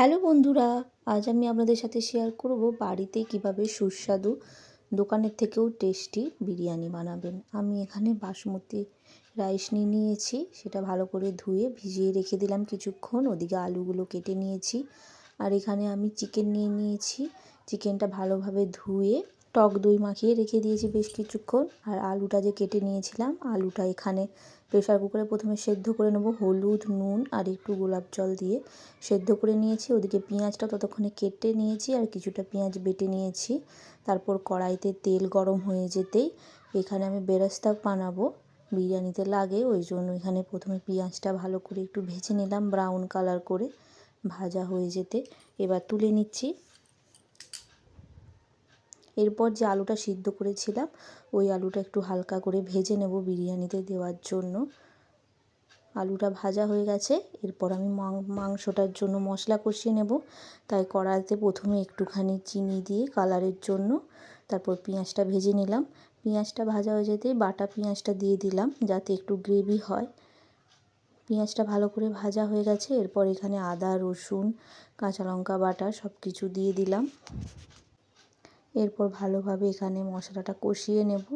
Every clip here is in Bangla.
হ্যালো বন্ধুরা, আজ আমি আপনাদের সাথে শেয়ার করব বাড়িতে কীভাবে সুস্বাদু, দোকানের থেকেও টেস্টি বিরিয়ানি বানাবেন। আমি এখানে বাসমতি রাইস নিয়ে নিয়েছি, সেটা ভালো করে ধুয়ে ভিজিয়ে রেখে দিলাম কিছুক্ষণ, ওদিকে আলুগুলো কেটে নিয়েছি। আর এখানে আমি চিকেন নিয়ে নিয়েছি। চিকেনটা ভালোভাবে ধুয়ে টক দই মাখিয়ে রেখে দিয়েছি বেশ কিছুক্ষণ। আর আলুটা যে কেটে নিয়েছিলাম, আলুটা এখানে প্রেশার কুকারে প্রথমে সেদ্ধ করে নেব হলুদ, নুন আর একটু গোলাপ জল দিয়ে। সেদ্ধ করে নিয়েছি, ওদিকে পেঁয়াজটা ততক্ষণে কেটে নিয়েছি আর কিছুটা পেঁয়াজ বেটে নিয়েছি। তারপর কড়াইতে তেল গরম হয়ে যেতেই এখানে আমি বেরেস্তা বানাবো। বিরিয়ানিতে লাগে, ওই জন্য এখানে প্রথমে পেঁয়াজটা ভালো করে একটু ভেজে নিলাম, ব্রাউন কালার করে। ভাজা হয়ে যেতে এবার তুলে নিচ্ছি। এরপর যে আলুটা সিদ্ধ করেছিলাম, ওই আলুটা একটু হালকা করে ভেজে নেব বিরিয়ানিতে দেওয়ার জন্য। আলুটা ভাজা হয়ে গেছে, এরপর আমি মাংসটার জন্য মশলা কষিয়ে নেব। তাই কড়াইতে প্রথমে একটুখানি চিনি দিয়ে কালারের জন্য তারপর পেঁয়াজটা ভেজে নিলাম। পেঁয়াজটা ভাজা হয়ে যেতেই বাটা পেঁয়াজটা দিয়ে দিলাম যাতে একটু গ্রেভি হয়। পেঁয়াজটা ভালো করে ভাজা হয়ে গেছে, এরপর এখানে আদা, রসুন, কাঁচা লঙ্কা বাটা সব কিছু দিয়ে দিলাম। এরপর ভালোভাবে এখানে মশলাটা কষিয়ে নেব।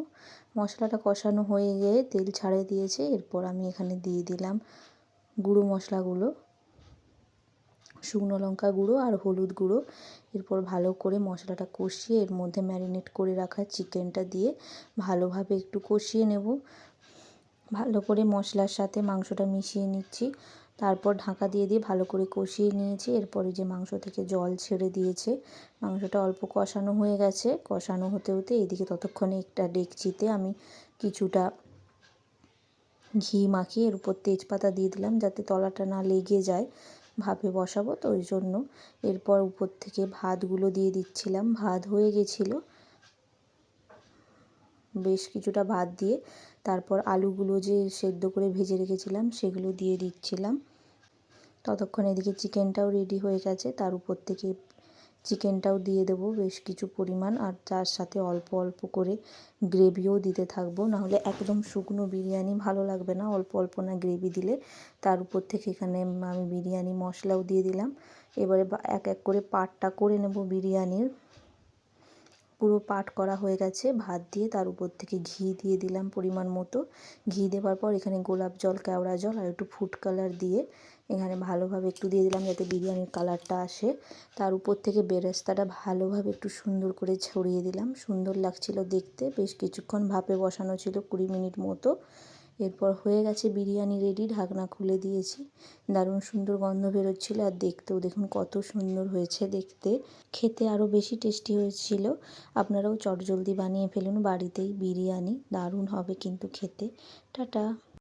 মশলাটা কষানো হয়ে গিয়ে তেল ছাড়ে দিয়েছে। এরপর আমি এখানে দিয়ে দিলাম গুঁড়ো মশলাগুলো। শুকনো লঙ্কা গুঁড়ো আর হলুদ গুঁড়ো। এরপর ভালো করে মশলাটা কষিয়ে এর মধ্যে ম্যারিনেট করে রাখা চিকেনটা দিয়ে ভালোভাবে একটু কষিয়ে নেব। ভালো করে মশলার সাথে মাংসটা মিশিয়ে নিচ্ছি। তারপর ঢাকা দিয়ে দিয়ে ভালো করে কষিয়ে নিয়েছি। এরপরে যে মাংস থেকে জল ছেড়ে দিয়েছে, মাংসটা অল্প কষানো হয়ে গেছে। কষানো হতে হতে এদিকে ততক্ষণে একটা ডেকচিতে আমি কিছুটা ঘি মাখিয়ে এর উপর তেজপাতা দিয়ে দিলাম যাতে তলাটা না লেগে যায় ভাপে বসাবো, তো ওই জন্য। এরপর উপর থেকে ভাতগুলো দিয়ে দিচ্ছিলাম। ভাত হয়ে গেছিল। বেশ কিছুটা ভাত দিয়ে তারপর আলুগুলো যে সেদ্ধ করে ভেজে রেখেছিলাম সেগুলো দিয়ে দিচ্ছিলাম। ততক্ষণ এদিকে চিকেনটাও রেডি হয়ে গেছে, তার উপর থেকে চিকেনটাও দিয়ে দেবো বেশ কিছু পরিমাণ আর তার সাথে অল্প অল্প করে গ্রেভিও দিতে থাকব। নাহলে একদম শুকনো বিরিয়ানি ভালো লাগবে না, অল্প অল্প না গ্রেভি দিলে। তার উপর থেকে এখানে আমি বিরিয়ানি মশলাও দিয়ে দিলাম। এবারে এক এক করে পাটটা করে নেব বিরিয়ানির। পুরো পাট করা হয়ে গেছে। ভাত দিয়ে তার উপর থেকে ঘি দিয়ে দিলাম পরিমাণ মতো। ঘি দেওয়ার পর এখানে গোলাপ জল, কেওড়া জল আর একটু ফুড কালার দিয়ে এখানে ভালোভাবে একটু দিয়ে দিলাম যাতে বিরিয়ানির কালারটা আসে। তার উপর থেকে বেরেস্তাটা ভালোভাবে একটু সুন্দর করে ছড়িয়ে দিলাম। সুন্দর লাগছিল দেখতে। বেশ কিছুক্ষণ ভাপে বসানো ছিল কুড়ি মিনিট মতো। এরপর হয়ে গেছে বিরিয়ানি রেডি ঢাকনা খুলে দিয়েছি। দারুণ সুন্দর গন্ধ বেরোচ্ছিলো আর দেখতেও দেখুন কত সুন্দর হয়েছে দেখতে। খেতে আরও বেশি টেস্টি হয়েছিল। আপনারাও চটজলদি বানিয়ে ফেলুন বাড়িতেই বিরিয়ানি, দারুণ হবে কিন্তু খেতে। টাটা।